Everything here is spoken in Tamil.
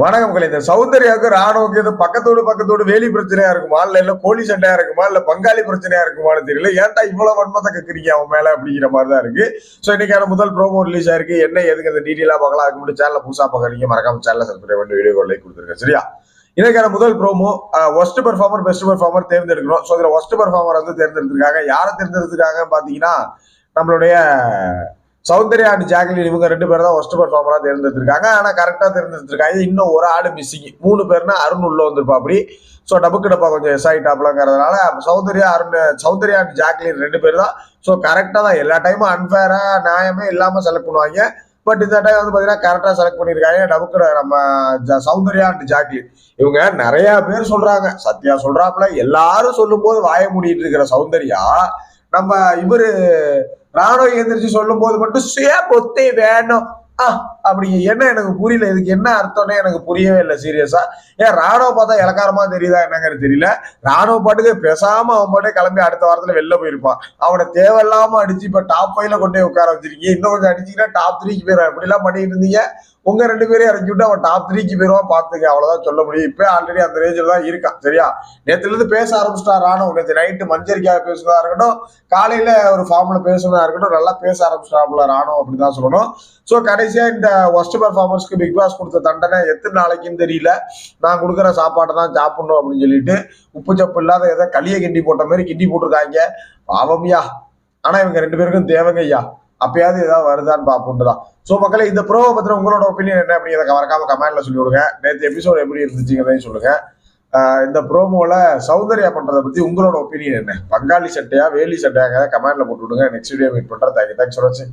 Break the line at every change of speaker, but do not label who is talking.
வணக்கம் கலை இந்த சௌந்தர்யாவுக்கு ராணுவுக்கு இது பக்கத்தோடு பக்கத்தோடு வேலி பிரச்சனையா இருக்குமா? இல்ல இல்ல கோழி சண்டையா இருக்குமா? இல்ல பங்காளி பிரச்சனையா இருக்குமான்னு தெரியல. ஏன்டா இவ்வளவு வன்மத்தை கக்குறீங்க அவன் மேல அப்படிங்கிற மாதிரி தான் இருக்கு. ஸோ இன்னைக்கான முதல் ப்ரோமோ ரிலீஸ் ஆயிருக்கு என்ன எதுக்கு அந்த டீட்டெயிலா பார்க்கலாம்? அதுக்கு முன்னாடி சேனல் புதுசா பார்க்கறீங்க மறக்காம சேனல் சப்ஸ்கிரைப் பண்ணி வீடியோ லைக் கொடுத்துருங்க. சரியா? இன்னைக்கான முதல் promo worst performer best performer தேர்ந்தெடுக்கணும். ஸோ இதுல ஒஸ்ட் பெர்ஃபார்மர் வந்து தேர்ந்தெடுத்திருக்காங்க. யாரை தேர்ந்தெடுத்திருக்காங்கன்னு பாத்தீங்கன்னா நம்மளுடைய சௌந்தர்யா அண்ட் ஜாக்லின் இவங்க ரெண்டு பேரும் தான் ஒஸ்ட் பர்ஃபார்மராக தேர்ந்தெடுத்திருக்காங்க. ஆனால் கரெக்டாக தேர்ந்தெடுத்திருக்காங்க. இன்னும் ஒரு ஆடு மிஸ்ஸிங் மூணு பேர்னா அருண் உள்ள வந்திருப்பா அப்படி ஸோ டபுக்கு டப்பா கொஞ்சம் எஸ் ஆகிட்டாப்லங்கிறதுனால சௌந்தர்யா அருண் சௌந்தர்யா அண்ட் ஜாக்லின் ரெண்டு பேர் தான். ஸோ கரெக்டாக தான் எல்லா டைமும் அன்ஃபேராக நியாயமே இல்லாமல் செலக்ட் பண்ணுவாங்க. பட் இந்த டைம் வந்து பார்த்தீங்கன்னா கரெக்டாக செலக்ட் பண்ணியிருக்காங்க. டபுக்கு நம்ம சௌந்தர்யா அண்ட் ஜாக்லின். இவங்க நிறையா பேர் சொல்கிறாங்க சத்யா சொல்கிறாப்புல எல்லாரும் சொல்லும்போது வாய மூடிட்டு இருக்கிற சௌந்தர்யா நம்ம இவரு ராணுவ எந்திரிச்சு சொல்லும் போது மட்டும் சுய பொத்தே வேணும். ஆ அப்படி என்ன எனக்கு புரியல இதுக்கு என்ன அர்த்தம்னே எனக்கு புரியவே இல்லை சீரியஸா ஏன் ராணுவ பார்த்தா இலக்காரமா தெரியுதா என்னங்கிறது தெரியல. ராணுவ பாட்டுக்கு பேசாம அவன் பாட்டே கிளம்பி அடுத்த வாரத்துல வெளில போயிருப்பான். அவனை தேவையில்லாம அடிச்சு இப்ப டாப் ஃபைவ்ல கொண்டு போய் உட்கார வச்சிருக்கீங்க. இன்னும் கொஞ்சம் அடிச்சீங்கன்னா டாப் த்ரீக்கு போயிடும் அப்படிலாம் பண்ணிட்டு இருந்தீங்க? உங்க ரெண்டு பேரும் இறக்கி விட்டு அவன் டாப் த்ரீக்கு போயிருவான் பாத்துக்க அவ்வளவுதான் சொல்ல முடியும். இப்ப ஆல்ரெடி அந்த ரேஞ்சில் தான் இருக்கான் சரியா? நேத்துல இருந்து பேச ஆரம்பிச்சிட்டா ராணுவ நேற்று நைட்டு மஞ்சரிக்காக பேசுனதா இருக்கட்டும் காலையில ஒரு ஃபார்ம்ல பேசுனதா இருக்கட்டும் நல்லா பேச ஆரம்பிச்சிட்டாப்புல ராணுவம் அப்படிதான் சொல்லணும். ஸோ கடைசியா இந்த ஒஸ்ட் பெர்ஃபார்மன்ஸ்க்கு பிக் பாஸ் கொடுத்த தண்டனை எத்தனை நாளைக்குன்னு தெரியல. நான் கொடுக்குற சாப்பாட்டை தான் சாப்பிடணும் அப்படின்னு சொல்லிட்டு உப்பு சப்பு இல்லாத ஏதோ களியை கிண்டி போட்ட மாதிரி கிண்டி போட்டிருக்காங்க. பாவம்யா ஆனால் இவங்க ரெண்டு பேருக்கும் தேவங்கய்யா ஐயா அப்பயாவது ஏதாவது வருதான்னு பார்ப்போம் தான். ஸோ மக்களே இந்த ப்ரோவை பற்றின உங்களோட ஒப்பீனியன் என்ன அப்படிங்கிறத மறக்காம கமெண்ட்ல சொல்லி விடுங்க நேற்று எபிசோட் எப்படி இருந்துச்சுங்கிறதையும் சொல்லுங்க. இந்த ப்ரோமோவில் சௌந்தர்யா பண்ணுறதை பற்றி உங்களோட ஒப்பீனியன் என்ன? பங்காளி சட்டையா வேலி சட்டையாங்கிறத கமெண்ட்ல போட்டு விடுங்க. நெக்ஸ்ட் வீடியோ மீட் பண்ணுறேன் தேங்க்யூ தேங்க்ஸ் ஃபார் வாட்சிங்